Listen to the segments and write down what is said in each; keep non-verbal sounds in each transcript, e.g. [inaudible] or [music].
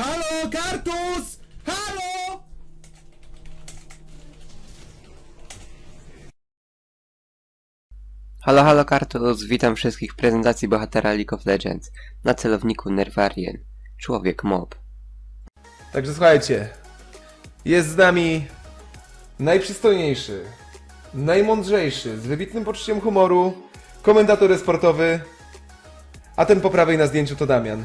Halo, Kartus! Halo! Halo, halo Kartus, witam wszystkich w prezentacji bohatera League of Legends. Na celowniku Nervarien. Człowiek mob. Także słuchajcie, jest z nami najprzystojniejszy, najmądrzejszy, z wybitnym poczuciem humoru, komentator sportowy, a ten po prawej na zdjęciu to Damian.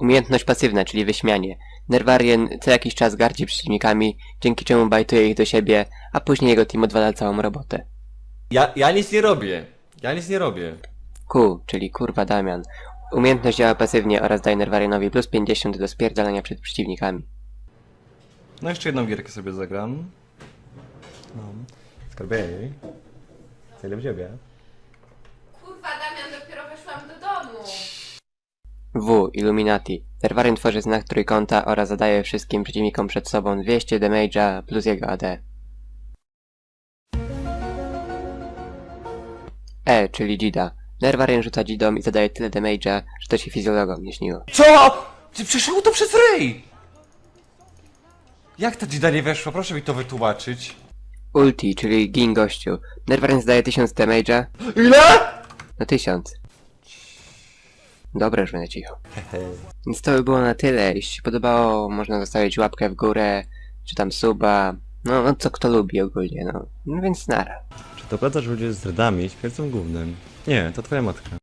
Umiejętność pasywna, czyli wyśmianie. Nervarien co jakiś czas gardzi przeciwnikami, dzięki czemu bajtuje ich do siebie, a później jego team odwala całą robotę. Ja, ja nic nie robię. Ja nic nie robię. Q, czyli kurwa Damian. Umiejętność działa pasywnie oraz daje Nervarienowi plus 50 do spierdalania przed przeciwnikami. No jeszcze jedną gierkę sobie zagram. No. Skarbiej. Ile w ciebie? Kurwa, Damian, dopiero weszłam do domu. W. Illuminati. Nervarien tworzy znak trójkąta oraz zadaje wszystkim przeciwnikom przed sobą 200 damage'a plus jego AD. E, czyli Jida. Nervarien rzuca Jidą i zadaje tyle damage'a, że to się fizjologom nie śniło. Co? Ty przeszło to przez ryj! Jak ta dzida nie weszła? Proszę mi to wytłumaczyć. Ulti, czyli gin gościu. Nervarien zdaje 1000 damage'a. Ile? No 1000. Dobra, już będę cicho. [laughs] Więc to by było na tyle. Jeśli się podobało, można zostawić łapkę w górę, czy tam suba. No, no co kto lubi ogólnie, no. No więc nara. Czy to prawda, że ludzie z dredami śmierdzą głównym? Nie, to twoja matka. [laughs]